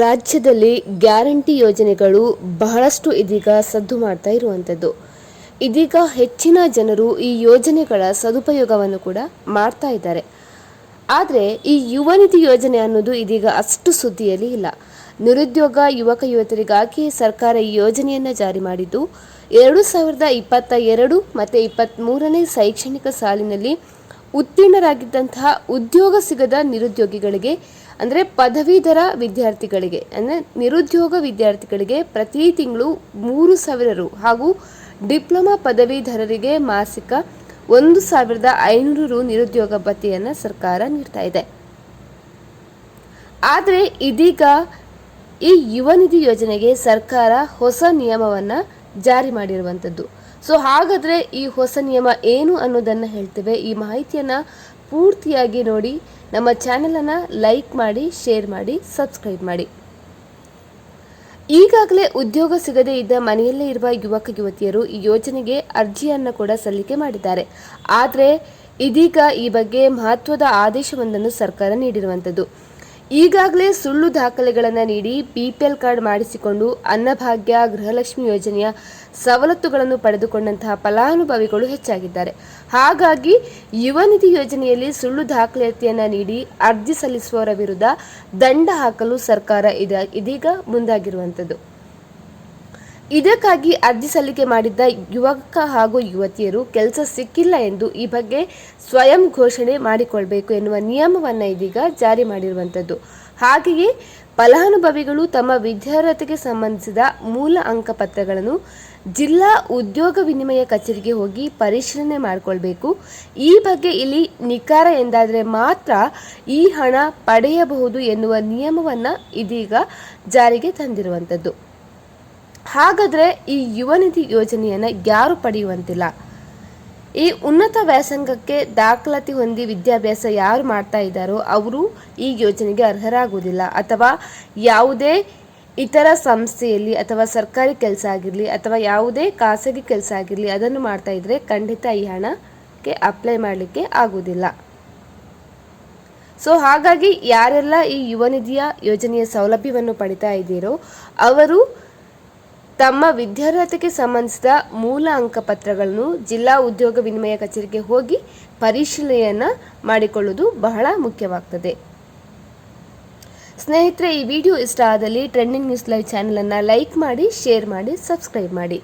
ರಾಜ್ಯದಲ್ಲಿ ಗ್ಯಾರಂಟಿ ಯೋಜನೆಗಳು ಬಹಳಷ್ಟು ಇದೀಗ ಸದ್ದು ಮಾಡ್ತಾ ಇರುವಂಥದ್ದು. ಇದೀಗ ಹೆಚ್ಚಿನ ಜನರು ಈ ಯೋಜನೆಗಳ ಸದುಪಯೋಗವನ್ನು ಕೂಡ ಮಾಡ್ತಾ ಇದ್ದಾರೆ. ಆದರೆ ಈ ಯುವ ನಿಧಿ ಯೋಜನೆ ಅನ್ನೋದು ಇದೀಗ ಅಷ್ಟು ಸುದ್ದಿಯಲ್ಲಿ ಇಲ್ಲ. ನಿರುದ್ಯೋಗ ಯುವಕ ಯುವತಿಯರಿಗಾಗಿ ಸರ್ಕಾರ ಈ ಯೋಜನೆಯನ್ನು ಜಾರಿ ಮಾಡಿದ್ದು, ಎರಡು ಸಾವಿರದ ಇಪ್ಪತ್ತ ಎರಡು ಮತ್ತು ಇಪ್ಪತ್ತ್ಮೂರನೇ ಶೈಕ್ಷಣಿಕ ಸಾಲಿನಲ್ಲಿ ಉತ್ತೀರ್ಣರಾಗಿದ್ದಂತಹ ಉದ್ಯೋಗ ಸಿಗದ ನಿರುದ್ಯೋಗಿಗಳಿಗೆ, ಅಂದರೆ ಪದವೀಧರ ವಿದ್ಯಾರ್ಥಿಗಳಿಗೆ, ಅಂದರೆ ನಿರುದ್ಯೋಗ ವಿದ್ಯಾರ್ಥಿಗಳಿಗೆ ಪ್ರತಿ ತಿಂಗಳು ಮೂರು ಸಾವಿರ ರು ಹಾಗೂ ಡಿಪ್ಲೊಮಾ ಪದವೀಧರರಿಗೆ ಮಾಸಿಕ ಒಂದು ಸಾವಿರದ ಐನೂರು ರು ನಿರುದ್ಯೋಗ ಭತ್ಯೆಯನ್ನು ಸರ್ಕಾರ ನೀಡ್ತಾ ಇದೆ. ಆದರೆ ಇದೀಗ ಈ ಯುವ ನಿಧಿ ಯೋಜನೆಗೆ ಸರ್ಕಾರ ಹೊಸ ನಿಯಮವನ್ನು ಜಾರಿ ಮಾಡಿರುವಂಥದ್ದು. ಸೊ ಹಾಗಾದರೆ ಈ ಹೊಸ ನಿಯಮ ಏನು ಅನ್ನೋದನ್ನು ಹೇಳ್ತೇವೆ. ಈ ಮಾಹಿತಿಯನ್ನು ಪೂರ್ತಿಯಾಗಿ ನೋಡಿ, ನಮ್ಮ ಚಾನೆಲನ್ನು ಲೈಕ್ ಮಾಡಿ ಶೇರ್ ಮಾಡಿ ಸಬ್ಸ್ಕ್ರೈಬ್ ಮಾಡಿ. ಈಗಾಗಲೇ ಉದ್ಯೋಗ ಸಿಗದೇ ಇದ್ದ ಮನೆಯಲ್ಲೇ ಇರುವ ಯುವಕ ಯುವತಿಯರು ಈ ಯೋಜನೆಗೆ ಅರ್ಜಿಯನ್ನು ಕೂಡ ಸಲ್ಲಿಕೆ ಮಾಡಿದ್ದಾರೆ. ಆದರೆ ಇದೀಗ ಈ ಬಗ್ಗೆ ಮಹತ್ವದ ಆದೇಶವೊಂದನ್ನು ಸರ್ಕಾರ ನೀಡಿರುವಂಥದ್ದು ಈಗಾಗಲೇ ಸುಳ್ಳು ದಾಖಲೆಗಳನ್ನು ನೀಡಿ ಬಿಪಿಎಲ್ ಕಾರ್ಡ್ ಮಾಡಿಸಿಕೊಂಡು ಅನ್ನಭಾಗ್ಯ, ಗೃಹಲಕ್ಷ್ಮಿ ಯೋಜನೆಯ ಸವಲತ್ತುಗಳನ್ನು ಪಡೆದುಕೊಂಡಂತಹ ಫಲಾನುಭವಿಗಳು ಹೆಚ್ಚಾಗಿದ್ದಾರೆ. ಹಾಗಾಗಿ ಯುವ ನಿಧಿ ಯೋಜನೆಯಲ್ಲಿ ಸುಳ್ಳು ದಾಖಲಾತಿಯನ್ನು ನೀಡಿ ಅರ್ಜಿ ಸಲ್ಲಿಸುವವರ ವಿರುದ್ಧ ದಂಡ ಹಾಕಲು ಸರ್ಕಾರ ಇದ, ಇದೀಗ ಮುಂದಾಗಿರುವಂಥದ್ದು. ಇದಕ್ಕಾಗಿ ಅರ್ಜಿ ಸಲ್ಲಿಕೆ ಮಾಡಿದ್ದ ಯುವಕ ಹಾಗೂ ಯುವತಿಯರು ಕೆಲಸ ಸಿಕ್ಕಿಲ್ಲ ಎಂದು ಈ ಬಗ್ಗೆ ಸ್ವಯಂ ಘೋಷಣೆ ಮಾಡಿಕೊಳ್ಬೇಕು ಎನ್ನುವ ನಿಯಮವನ್ನು ಇದೀಗ ಜಾರಿ ಮಾಡಿರುವಂಥದ್ದು. ಹಾಗೆಯೇ ಫಲಾನುಭವಿಗಳು ತಮ್ಮ ವಿದ್ಯಾರ್ಹತೆಗೆ ಸಂಬಂಧಿಸಿದ ಮೂಲ ಅಂಕಪತ್ರಗಳನ್ನು ಜಿಲ್ಲಾ ಉದ್ಯೋಗ ವಿನಿಮಯ ಕಚೇರಿಗೆ ಹೋಗಿ ಪರಿಶೀಲನೆ ಮಾಡಿಕೊಳ್ಬೇಕು. ಈ ಬಗ್ಗೆ ಇಲ್ಲಿ ನಿಖಾರ ಎಂದಾದರೆ ಮಾತ್ರ ಈ ಹಣ ಪಡೆಯಬಹುದು ಎನ್ನುವ ನಿಯಮವನ್ನು ಇದೀಗ ಜಾರಿಗೆ ತಂದಿರುವಂಥದ್ದು. ಹಾಗಾದರೆ ಈ ಯುವನಿಧಿ ಯೋಜನೆಯನ್ನು ಯಾರು ಪಡೆಯುವಂತಿಲ್ಲ? ಈ ಉನ್ನತ ವ್ಯಾಸಂಗಕ್ಕೆ ದಾಖಲಾತಿ ಹೊಂದಿ ವಿದ್ಯಾಭ್ಯಾಸ ಯಾರು ಮಾಡ್ತಾ ಇದ್ದಾರೋ ಅವರು ಈ ಯೋಜನೆಗೆ ಅರ್ಹರಾಗುವುದಿಲ್ಲ. ಅಥವಾ ಯಾವುದೇ ಇತರ ಸಂಸ್ಥೆಯಲ್ಲಿ ಅಥವಾ ಸರ್ಕಾರಿ ಕೆಲಸ ಆಗಿರಲಿ ಅಥವಾ ಯಾವುದೇ ಖಾಸಗಿ ಕೆಲಸ ಆಗಿರಲಿ ಅದನ್ನು ಮಾಡ್ತಾ ಇದ್ದರೆ ಖಂಡಿತ ಈ ಹಣಕ್ಕೆ ಅಪ್ಲೈ ಮಾಡಲಿಕ್ಕೆ ಆಗುವುದಿಲ್ಲ. ಸೊ ಹಾಗಾಗಿ ಯಾರೆಲ್ಲ ಈ ಯುವನಿಧಿಯ ಯೋಜನೆಯ ಸೌಲಭ್ಯವನ್ನು ಪಡಿತಾ ಇದ್ದೀರೋ ಅವರು ತಮ್ಮ ವಿದ್ಯಾರ್ಹತೆಗೆ ಸಂಬಂಧಿಸಿದ ಮೂಲ ಅಂಕಪತ್ರಗಳನ್ನು ಜಿಲ್ಲಾ ಉದ್ಯೋಗ ವಿನಿಮಯ ಕಚೇರಿಗೆ ಹೋಗಿ ಪರಿಶೀಲನೆಯನ್ನು ಮಾಡಿಕೊಳ್ಳುವುದು ಬಹಳ ಮುಖ್ಯವಾಗ್ತದೆ. ಸ್ನೇಹಿತರೆ, ಈ ವಿಡಿಯೋ ಇಷ್ಟ ಆದಲ್ಲಿ ಟ್ರೆಂಡಿಂಗ್ ನ್ಯೂಸ್ ಲೈವ್ ಚಾನಲನ್ನು ಲೈಕ್ ಮಾಡಿ, ಶೇರ್ ಮಾಡಿ, ಸಬ್ಸ್ಕ್ರೈಬ್ ಮಾಡಿ.